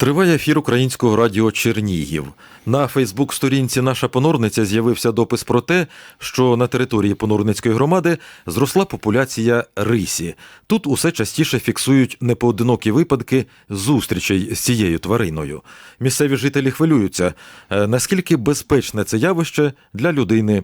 Триває ефір українського радіо Чернігів. На Фейсбук-сторінці Наша понорниця з'явився допис про те, що на території понорницької громади зросла популяція рисі. Тут усе частіше фіксують непоодинокі випадки зустрічей з цією твариною. Місцеві жителі хвилюються, е, наскільки безпечне це явище для людини.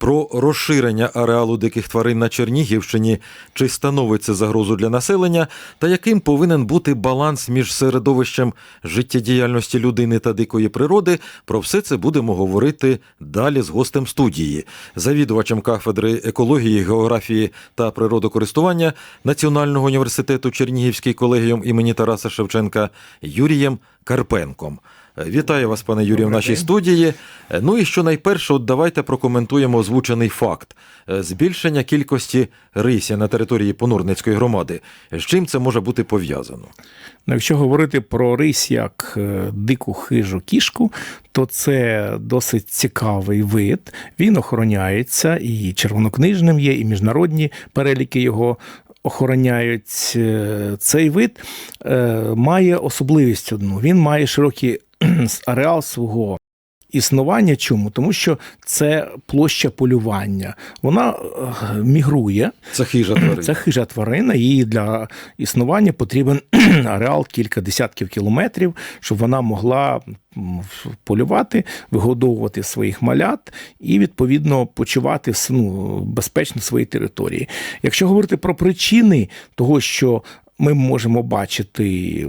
Про розширення ареалу диких тварин на Чернігівщині, чи становить це загрозу для населення, та яким повинен бути баланс між середовищем життєдіяльності людини та дикої природи, про все це будемо говорити далі з гостем студії, завідувачем кафедри екології, географії та природокористування Національного університету Чернігівський колегіум імені Тараса Шевченка Юрієм Карпенком. Вітаю вас, пане Юрію, в нашій студії. Ну і що найперше, от давайте прокоментуємо озвучений факт Е, збільшення кількості рисі на території Понурницької громади. З чим це може бути пов'язано? Ну, якщо говорити про рись як е, дику хижу кішку, то це досить цікавий вид. Він охороняється і червонокнижним є, і міжнародні переліки його. Охороняють Е, цей вид е, має особливість одну. Він має широкий ареал свого існування. Чому? Тому що це площа полювання. Вона е, мігрує. Це хижа тварина. Це хижа тварина, їй для існування потрібен ареал кілька десятків кілометрів, щоб вона могла полювати, вигодовувати своїх малят і відповідно почувати ну, безпечно в своїй території. Якщо говорити про причини того, що ми можемо бачити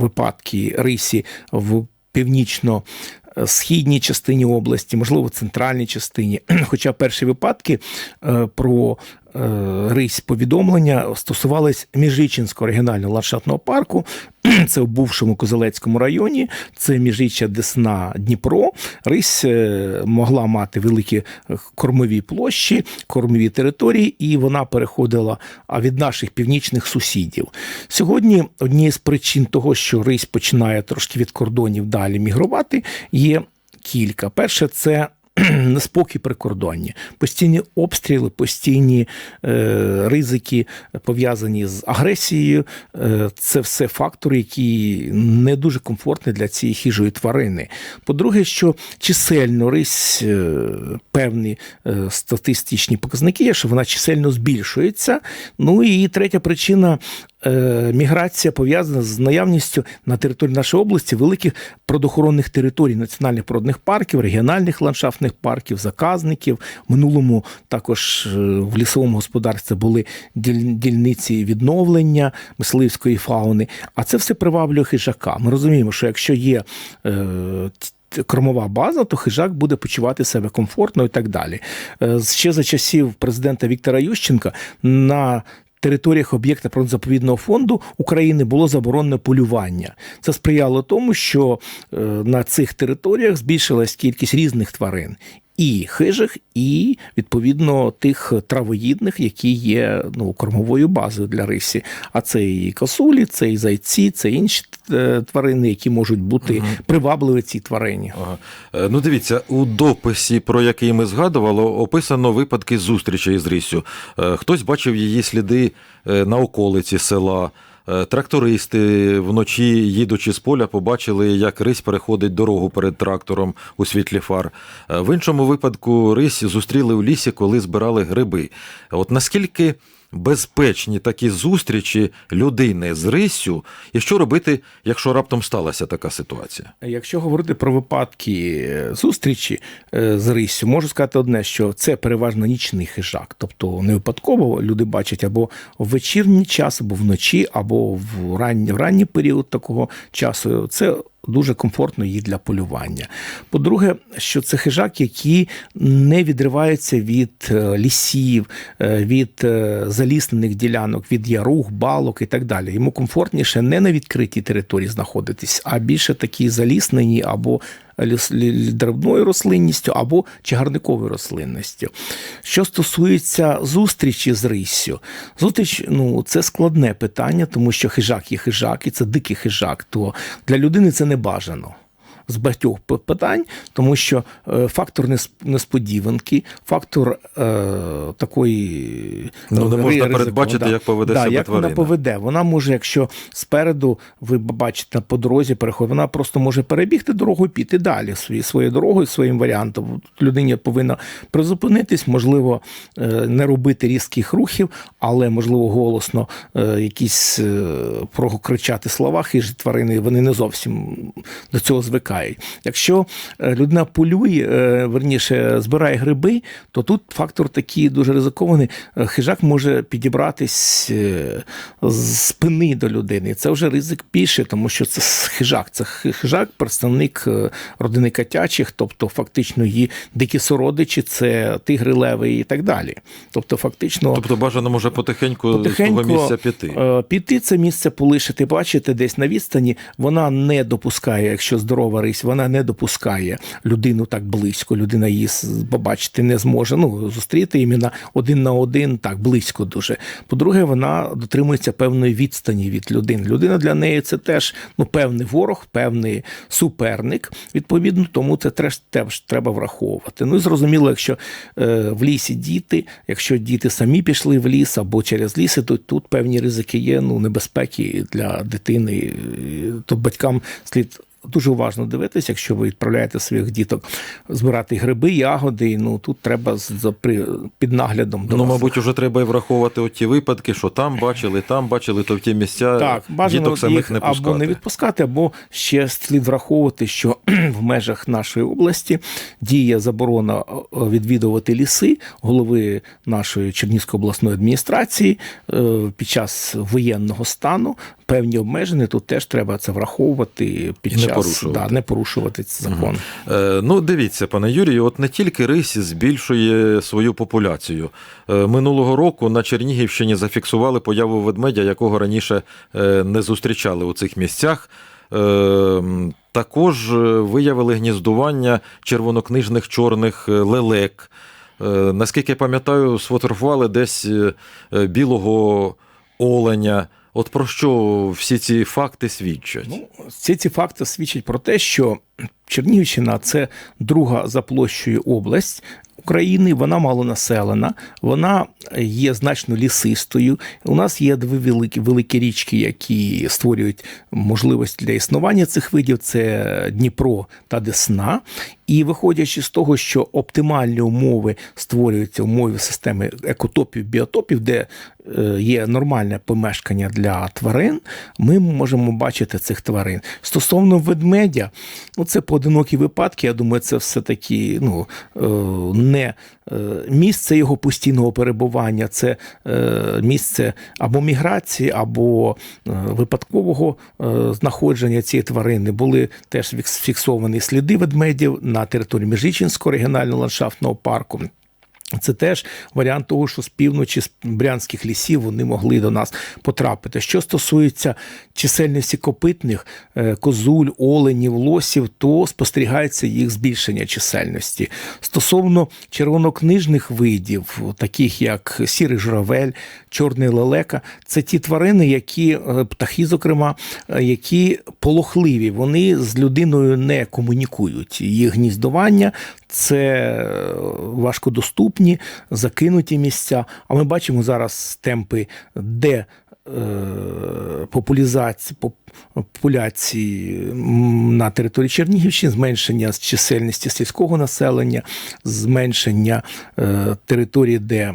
випадки рисі в північно східній частині області, можливо, центральній частині. Хоча перші випадки е, про рись повідомлення стосувались Міжичинського регіонального ландшафтного парку. Це в бувшому Козелецькому районі, це міжріччя Десна Дніпро. Рись е, могла мати великі кормові площі, кормові території, і вона переходила від наших північних сусідів. Сьогодні однією з причин того, що рись починає трошки від кордонів далі мігрувати, є кілька. Перше, це неспокій прикордонні, постійні обстріли, постійні е, ризики пов'язані з агресією. Е, це все фактори, які не дуже комфортні для цієї хижої тварини. По-друге, що чисельно рись е, певні статистичні показники є, що вона чисельно збільшується. Ну і третя причина. Е, Міграція пов'язана з наявністю на території нашої області великих природоохоронних територій, національних природних парків, регіональних ландшафтних парків, заказників. В минулому також е, в лісовому господарстві були дільниці відновлення мисливської фауни. А це все приваблює хижака. Ми розуміємо, що якщо є е, кормова база, то хижак буде почувати себе комфортно і так далі. Ще за часів президента Віктора Ющенка на територіях об'єкта природно-заповідного фонду України було заборонено полювання. Це сприяло тому, що е, на цих територіях збільшилась кількість різних тварин. І хижих, і відповідно тих травоїдних, які є ну, кормовою базою для рисі. А це і косулі, це і зайці, це інші е, тварини, які можуть бути привабливі цій тварині. Ага. Е, Ну, дивіться, у дописі, про який ми згадували, описано випадки зустрічей з Ріссю. Е, Хтось бачив її сліди на околиці села. Е, Трактористи вночі, їдучи з поля, побачили, як рись переходить дорогу перед трактором у світлі фар. Е, В іншому випадку рись зустріли в лісі, коли збирали гриби. От наскільки безпечні такі зустрічі людини з риссю, і що робити, якщо раптом сталася така ситуація? Якщо говорити про випадки е, зустрічі е, з риссю, можу сказати одне, що це переважно нічний хижак. Тобто не випадково люди бачать або в вечірній час, або вночі, або в ранній, в ранній період такого часу. Це Дуже комфортно їй для полювання. По-друге, що це хижак, які не відриваються від е, лісів, е, від е, заліснених ділянок, від яруг, балок і так далі. Йому комфортніше не на відкритій території знаходитись, а більше такі заліснені або деревною рослинністю або чагарниковою рослинністю. Що стосується зустрічі з риссю, зустріч ну, це складне питання, тому що хижак є хижак, і це дикий хижак, то для людини це не бажано. З багатьох питань, тому що е, фактор нес- несподіванки, фактор е, такої Ну, не можна ризику, передбачити, як поведе да, себе як вона поведе. Вона може, якщо спереду ви бачите по дорозі переход, вона просто може перебігти дорогу і піти далі свої, своєю дорогою, своїм варіантом. Людині повинна призупинитись, можливо, е, не робити різких рухів, але можливо голосно е, якісь прокричати слова хижі тварини, вони не зовсім до цього звикають. Якщо е, людина полює, е, верніше збирає гриби, то тут фактор такий дуже ризикований. Е, Хижак може підібратись з спини до людини. Це вже ризик більше, тому що це хижак. Це хижак, представник родини котячих, тобто фактично її дикі сородичі, це тигри, леви і так далі. Тобто, фактично, Тобто бажано може потихеньку, з того місця піти. піти це місце полишити, бачите, десь на відстані. Вона не допускає, якщо здорова рись, вона не допускає людину так близько. Людина її побачити не зможе. Ну, зустріти іменно один на один, так близько дуже. По-друге, вона дотримується певної відстані від людини. Людина для неї це теж ну, певний ворог, певний суперник. Відповідно, тому це теж, теж треба враховувати. Ну і зрозуміло, якщо е, в лісі діти, якщо діти самі пішли в ліс або через ліси, то тут певні ризики є, ну небезпеки для дитини. Тут батькам слід. Дуже уважно дивитися, якщо ви відправляєте своїх діток збирати гриби, ягоди. Ну тут треба з- при під наглядом Ну, дорослих. мабуть, уже треба і враховувати от ті випадки, що там бачили, там бачили, то в ті місця Так, бажано діток самих їх не пускати. або не відпускати, або ще слід враховувати, що в межах нашої області діє заборона е, відвідувати ліси голови нашої Чернігівської обласної адміністрації е, під час воєнного стану. Певні обмеження тут теж треба це враховувати під І час порушувати. Да, не порушувати цей закон. Е, ну, дивіться, пане Юрію, от не тільки рись збільшує свою популяцію. Е, минулого року на Чернігівщині зафіксували появу ведмедя, якого раніше е, не зустрічали у цих місцях. Е, також е, виявили гніздування червонокнижних чорних е, лелек. Е, наскільки я пам'ятаю, сфотографували десь білого оленя. От про що всі ці факти свідчать? Ну, всі ці факти свідчать про те, що Чернігівщина це друга за площею область. України вона малонаселена, вона є значно лісистою. У нас є дві великі великі річки, які створюють можливість для існування цих видів: це Дніпро та Десна. І виходячи з того, що оптимальні умови створюються умови системи екотопів, біотопів, де є нормальне помешкання для тварин, ми можемо бачити цих тварин. Стосовно ведмедя, ну це поодинокі випадки. Я думаю, це все таки ну, е, не е, місце його постійного перебування, це е, місце або міграції, або е, випадкового е, знаходження цієї тварини. Були теж фіксовані сліди ведмедів на території Міжичинського регіонального ландшафтного парку. Це теж варіант того, що з півночі з брянських лісів вони могли до нас потрапити. Що стосується чисельності копитних е, козуль, оленів, лосів, то спостерігається їх збільшення чисельності. Стосовно червонокнижних видів, таких як сірий журавель, чорний лелека, це ті тварини, які е, птахи, зокрема, е, які полохливі, вони з людиною не комунікують. Їх гніздування це е, важкодоступні, закинуті місця. А ми бачимо зараз темпи, де популізації, популяції на території Чернігівщини, зменшення чисельності сільського населення, зменшення е, території, де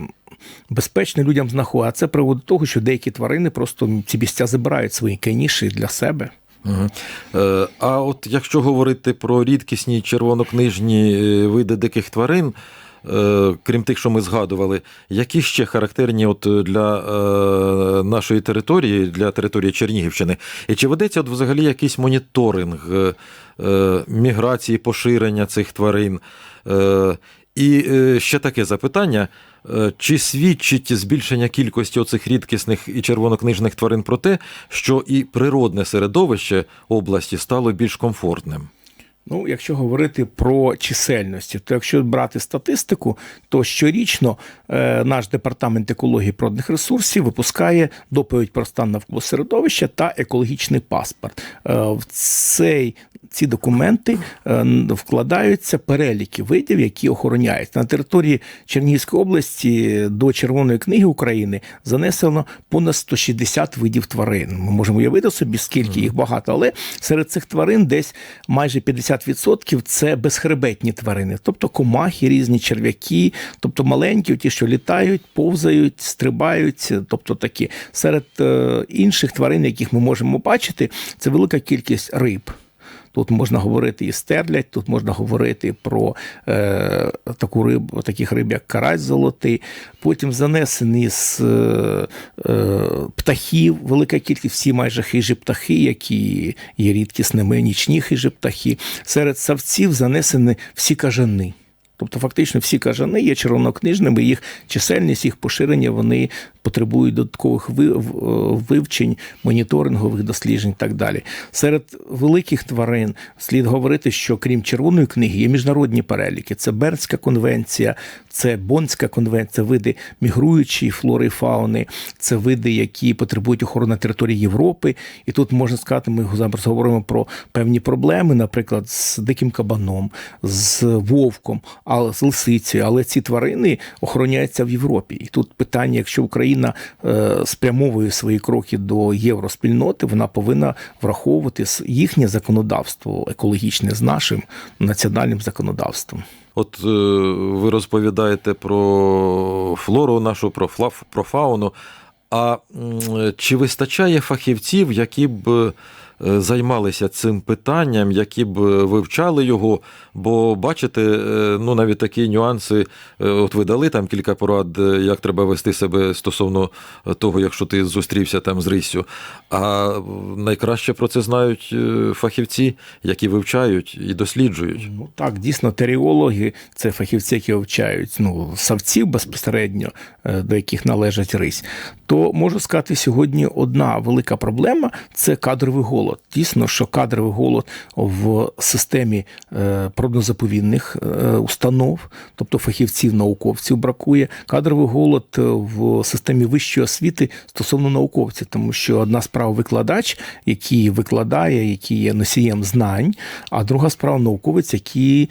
безпечно людям знаходиться. Це приводить до того, що деякі тварини просто ці місця забирають свої каніші для себе. Е, а от якщо говорити про рідкісні червонокнижні е, види диких тварин, е, крім тих, що ми згадували, які ще характерні от для е, нашої території, для території Чернігівщини? І чи ведеться от взагалі якийсь моніторинг е, е, міграції, поширення цих тварин? Е, і е, ще таке запитання: Е, чи свідчить збільшення кількості оцих рідкісних і червонокнижних тварин про те, що і природне середовище області стало більш комфортним? Ну, якщо говорити про чисельності, то якщо брати статистику, то щорічно е, наш департамент екології природних ресурсів випускає доповідь про стан навколо середовища та екологічний паспорт. Е, в цей ці документи е, вкладаються переліки видів, які охороняються на території Чернігівської області до Червоної книги України занесено понад 160 видів тварин. Ми можемо уявити собі, скільки їх багато, але серед цих тварин десь майже 50% це безхребетні тварини, тобто комахи, різні черв'яки, тобто маленькі, ті, що літають, повзають, стрибають, тобто такі. Серед е, інших тварин, яких ми можемо бачити, це велика кількість риб. Тут можна говорити і стерлять, тут можна говорити про е, таку рибу, таких риб, як карась золотий. Потім занесені з е, е, птахів, велика кількість, всі майже хижі птахи, які є рідкісними, нічні хижі птахи. Серед савців занесені всі кажани. Тобто, фактично, всі кажани є червонокнижними, їх чисельність, їх поширення вони потребують додаткових ви- е, вивчень, моніторингових досліджень і так далі. Серед великих тварин слід говорити, що крім червоної книги є міжнародні переліки. Це Бернська конвенція, це Бонська конвенція, види мігруючої флори і фауни, це види, які потребують охорони території Європи. І тут можна сказати, ми зараз говоримо про певні проблеми, наприклад, з диким кабаном, з вовком, а з лисицею. Але ці тварини охороняються в Європі. І тут питання, якщо Україна е, спрямовує свої кроки до євроспільноти, вона повинна враховувати їхнє законодавство екологічне з нашим національним законодавством. От е, ви розповідаєте про флору нашу, про, флав, про фауну. А чи вистачає фахівців, які б займалися цим питанням, які б е, вивчали його? Бо бачите, е, ну навіть такі нюанси, е, от ви дали там кілька порад, е, як треба вести себе стосовно того, якщо ти зустрівся там з риссю. А найкраще про це знають е, фахівці, які вивчають і досліджують. Ну так, дійсно, теріологи це фахівці, які вивчають ну, савців безпосередньо, е, до яких належать рись. То можу сказати, сьогодні одна велика проблема це кадровий голод. Дійсно, що кадровий голод в системі е, е, установ, тобто фахівців, науковців бракує. Кадровий голод е, в системі вищої освіти стосовно науковців, тому що одна справа викладач, який викладає, який є носієм знань, а друга справа науковець, який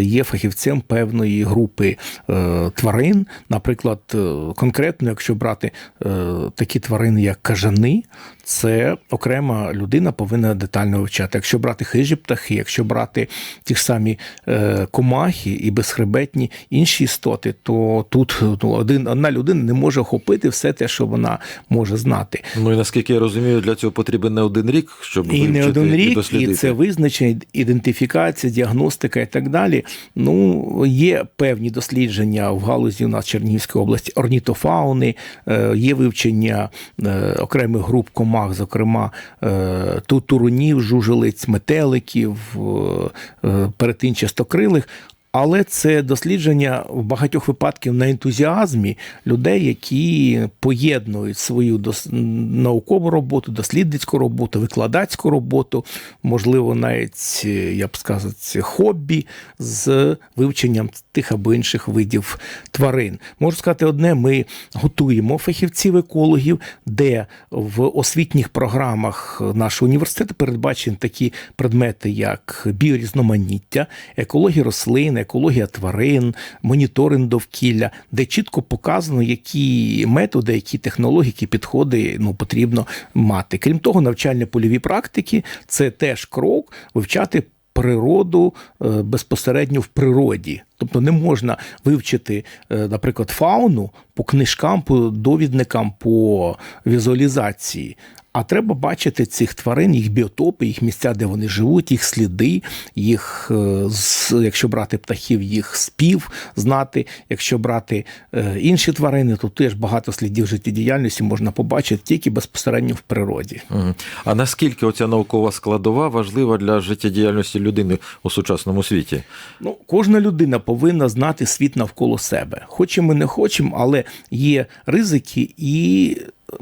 є фахівцем певної групи тварин. Наприклад, конкретно, якщо брати такі тварини, як кажани, це окрема людина повинна детально вивчати. Якщо брати хижі птахи, якщо брати ті ж самі е, комахи і безхребетні інші істоти, то тут ну, один, одна людина не може охопити все те, що вона може знати. Ну і наскільки я розумію, для цього потрібен не один рік, щоб І не один рік, і дослідити. це визначення, ідентифікація, діагностика і так далі. Ну, є певні дослідження в галузі у нас Чернігівської області, орнітофауни, е, є вивчення е, окремих груп комах, зокрема турунів, жужелиць, метеликів, перетин е, перетинчастокрилих. Але це дослідження в багатьох випадках на ентузіазмі людей, які поєднують свою дос... наукову роботу, дослідницьку роботу, викладацьку роботу, можливо, навіть е, я б сказав, це хобі з вивченням тих або інших видів тварин. Можу сказати одне: ми готуємо фахівців екологів, де в освітніх програмах нашого університету передбачені такі предмети, як біорізноманіття, екологія рослин, екологія тварин, моніторинг довкілля, де чітко показано, які методи, які технології, які підходи ну, потрібно мати. Крім того, навчально-польові практики це теж крок вивчати. Природу е, безпосередньо в природі, тобто не можна вивчити, е, наприклад, фауну по книжкам, по довідникам, по візуалізації. А треба бачити цих тварин, їх біотопи, їх місця, де вони живуть, їх сліди, їх, е, якщо брати птахів, їх спів знати. Якщо брати е, інші тварини, то теж багато слідів життєдіяльності можна побачити тільки безпосередньо в природі. А наскільки оця наукова складова важлива для життєдіяльності людини у сучасному світі? Ну, кожна людина повинна знати світ навколо себе. Хочемо, не хочемо, але є ризики і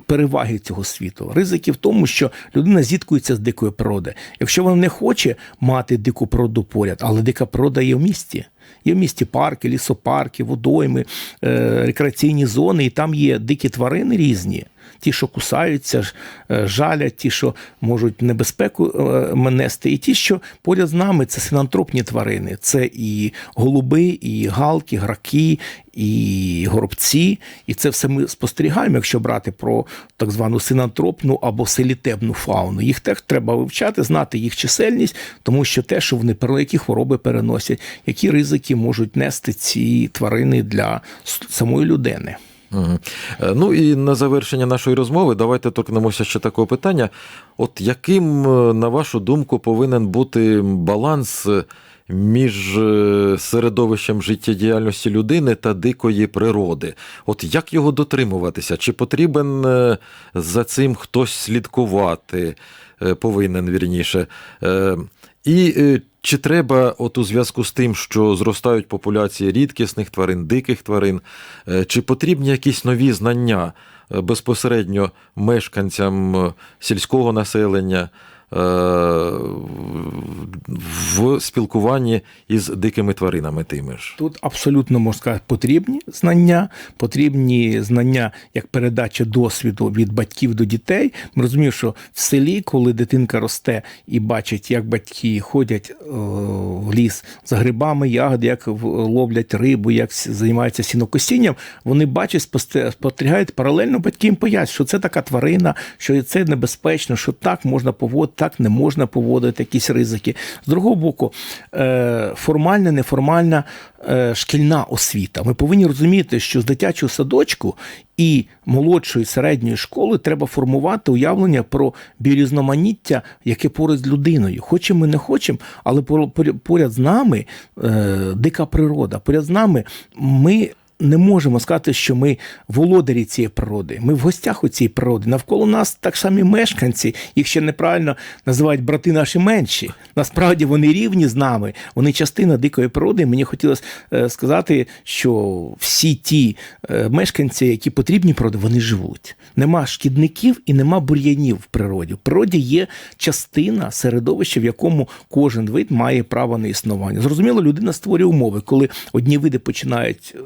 переваги цього світу. Ризики в тому, що людина зіткується з дикою природи. Якщо вона не хоче мати дику природу поряд, але дика природа є в місті. Є в місті парки, лісопарки, водойми, е, рекреаційні зони, і там є дикі тварини різні. Ті, що кусаються, е, жалять, ті, що можуть небезпеку е, нести, і ті, що поряд з нами це синантропні тварини. Це і голуби, і галки, граки, і горобці. І це все ми спостерігаємо, якщо брати про так звану синантропну або селітебну фауну. Їх теж треба вивчати, знати їх чисельність, тому що те, що вони про які хвороби переносять, які ризики можуть нести ці тварини для самої людини. Е, Ну і на завершення нашої розмови давайте торкнемося ще такого питання. От яким, е, на вашу думку, повинен бути баланс е, між середовищем життєдіяльності людини та дикої природи? От як його дотримуватися? Чи потрібен за цим хтось слідкувати? Повинен вірніше. І чи треба, от у зв'язку з тим, що зростають популяції рідкісних тварин, диких тварин, е, чи потрібні якісь нові знання е, безпосередньо мешканцям е, сільського населення в спілкуванні із дикими тваринами тими ж? Тут абсолютно можна сказати, потрібні знання, потрібні знання як передача досвіду від батьків до дітей. Ми розуміємо, що в селі, коли дитинка росте і бачить, як батьки ходять е, в ліс за грибами, ягоди, як ловлять рибу, як займаються сінокосінням, вони бачать, спостерігають паралельно батьки їм пояснюють, що це така тварина, що це небезпечно, що так можна поводити, так не можна поводити, якісь ризики. З другого боку, е, формальна, неформальна е, шкільна освіта. Ми повинні розуміти, що з дитячого садочку і молодшої середньої школи треба формувати уявлення про біорізноманіття, яке поряд з людиною. Хочемо ми не хочемо, але пор- пор- поряд з нами е, дика природа. Поряд з нами ми. Не можемо сказати, що ми володарі цієї природи. Ми в гостях у цієї природи. Навколо нас так самі мешканці, їх ще неправильно називають брати наші менші. Насправді вони рівні з нами, вони частина дикої природи. Мені хотілося е, сказати, що всі ті е, мешканці, які потрібні природі, вони живуть. Нема шкідників і нема бур'янів в природі. В природі є частина середовища, в якому кожен вид має право на існування. Зрозуміло, людина створює умови, коли одні види починають е,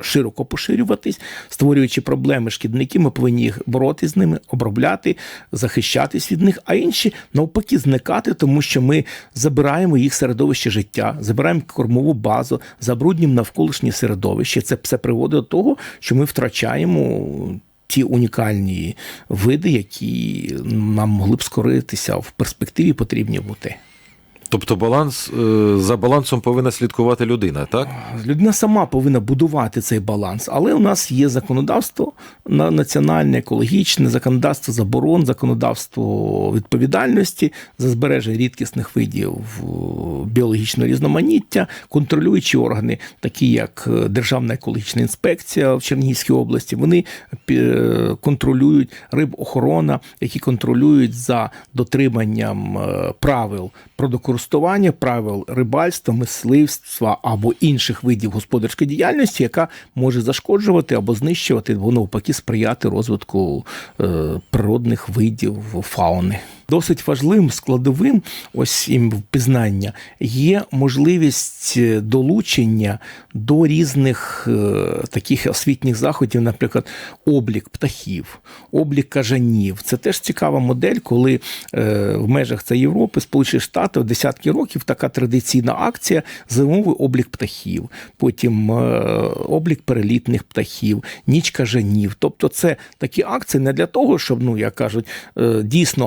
широко поширюватись, створюючи проблеми шкідників, ми повинні їх боротися з ними, обробляти, захищатись від них, а інші навпаки зникати, тому що ми забираємо їх середовище життя, забираємо кормову базу, забруднюємо навколишнє середовище. Це все приводить до того, що ми втрачаємо. Ті унікальні види, які нам могли б скоритися в перспективі, потрібні бути. Тобто баланс е, за балансом повинна слідкувати людина, так? Людина сама повинна будувати цей баланс, але у нас є законодавство на національне, екологічне, законодавство заборон, законодавство відповідальності за збереження рідкісних видів е, біологічного різноманіття, контролюючі органи, такі як е, Державна екологічна інспекція в Чернігівській області, вони контролюють рибохорона, які контролюють за дотриманням правил продокористування, правил рибальства, мисливства або інших видів господарської діяльності, яка може зашкоджувати або знищувати, або навпаки сприяти розвитку е, природних видів фауни. Досить важливим складовим ось їм впізнання є можливість е, долучення до різних е, таких освітніх заходів, наприклад, облік птахів, облік кажанів. Це теж цікава модель, коли е, в межах це Європи, Сполучених Штатів десятки років така традиційна акція зимовий облік птахів, потім облік перелітних птахів, ніч кажанів. Тобто, це такі акції не для того, щоб, ну як кажуть, дійсно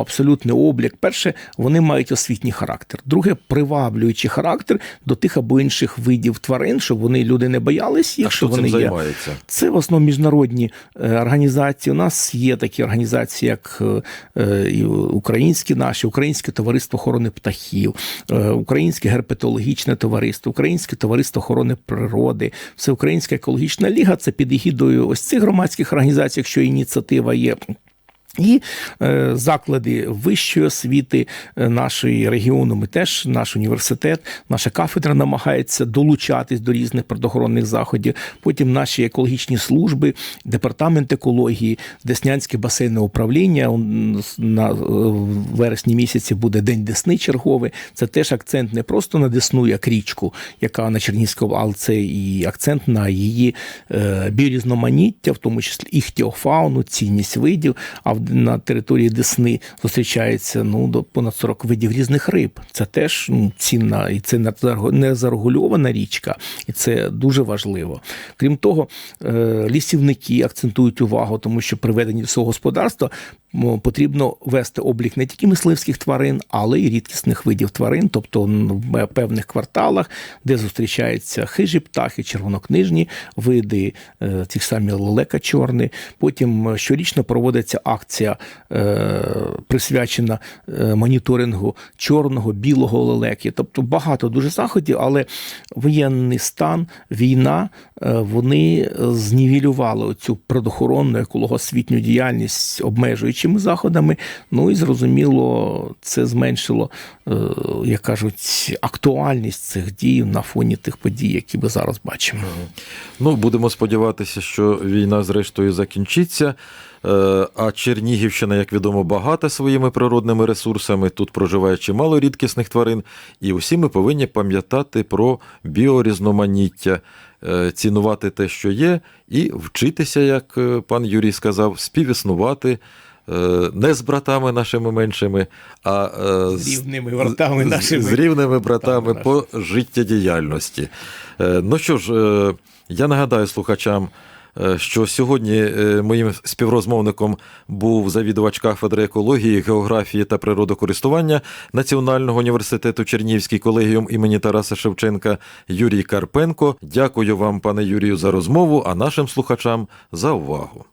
абсолютний облік. Перше, вони мають освітній характер. Друге, приваблюючий характер до тих або інших видів тварин, щоб вони люди не боялись їх, А що цим вони є. займається? Це в основному міжнародні е, організації. У нас є такі організації, як е, е, українські наші, Українське товариство охорони птахів, Українське герпетологічне товариство, Українське товариство охорони природи, Всеукраїнська екологічна ліга. Це під егідою ось цих громадських організацій, якщо ініціатива є. І е, заклади вищої освіти е, нашої регіону, ми теж наш університет, наша кафедра намагається долучатись до різних природоохоронних заходів. Потім наші екологічні служби, департамент екології, Деснянське басейне управління. На е, вересні місяці буде День Десни черговий. Це теж акцент не просто на Десну, як річку, яка на Чернігівському, але це і акцент на її е, біорізноманіття, в тому числі іхтіофауну, цінність видів. А на території Десни зустрічається ну, до понад 40 видів різних риб. Це теж ну, цінна і це не зарегу- не зарегульована річка, і це дуже важливо. Крім того, е, лісівники акцентують увагу, тому що приведені до свого господарства потрібно вести облік не тільки мисливських тварин, але й рідкісних видів тварин, тобто в певних кварталах, де зустрічаються хижі птахи, червонокнижні види, е, ті ж самі лелека чорний. Потім е, щорічно проводиться акція, е, присвячена е, моніторингу чорного, білого лелеки. Тобто багато дуже заходів, але воєнний стан, війна, е, вони знівелювали цю природоохоронну екологосвітню діяльність обмежуючими заходами. Ну і зрозуміло, це зменшило, е, як кажуть, актуальність цих дій на фоні тих подій, які ми зараз бачимо. Ну, будемо сподіватися, що війна зрештою закінчиться. Е, А Чернігівщина, як відомо, багата своїми природними ресурсами. Тут проживає чимало рідкісних тварин, і усі ми повинні пам'ятати про біорізноманіття, е, цінувати те, що є, і вчитися, як пан Юрій сказав, співіснувати. Е, Не з братами нашими меншими, а е, З рівними братами нашими. з рівними братами по життєдіяльності. Е, Ну що ж, я нагадаю слухачам, що сьогодні моїм співрозмовником був завідувач кафедри екології, географії та природокористування Національного університету Чернігівський колегіум імені Тараса Шевченка Юрій Карпенко. Дякую вам, пане Юрію, за розмову, а нашим слухачам за увагу.